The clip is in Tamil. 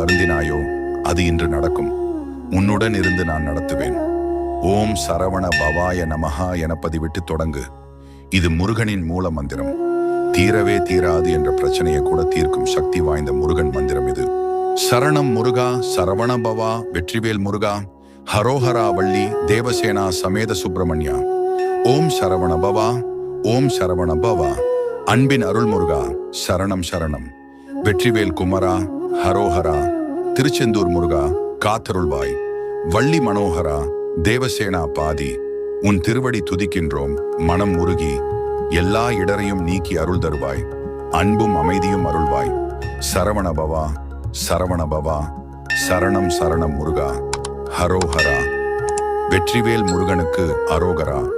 வருந்தினாயோ அது இன்று நடக்கும். உன்னுடன் இருந்து நான் நடத்துவேன். ஓம் சரவண பவாய நமஹா என பதிவிட்டு தொடங்கு. இது முருகனின் மூல மந்திரம். தீரவே தீராது என்ற பிரச்சனையை கூட தீர்க்கும் சக்தி வாய்ந்த முருகன் மந்திரம் இது. சரணம் முருகா சரவண பவா வெற்றிவேல் முருகா ஹரோஹரா வள்ளி தேவசேனா சமேத சுப்பிரமணியா. ஓம் சரவண பவா ஓம் சரவண பவா. அன்பின் அருள் முருகா சரணம் சரணம். வெற்றிவேல் குமரா ஹரோஹரா திருச்செந்தூர் முருகா காத்தருள்வாய். வள்ளி மனோகரா தேவசேனா பாதி. உன் திருவடி துதிக்கின்றோம் மனம் உருகி. எல்லா இடரையும் நீக்கி அருள் தருவாய். அன்பும் அமைதியும் அருள்வாய். சரவணபவா சரவணபவா சரணம் சரணம் முருகா. ஹரோஹரா. வெற்றிவேல் முருகனுக்கு அரோகரா.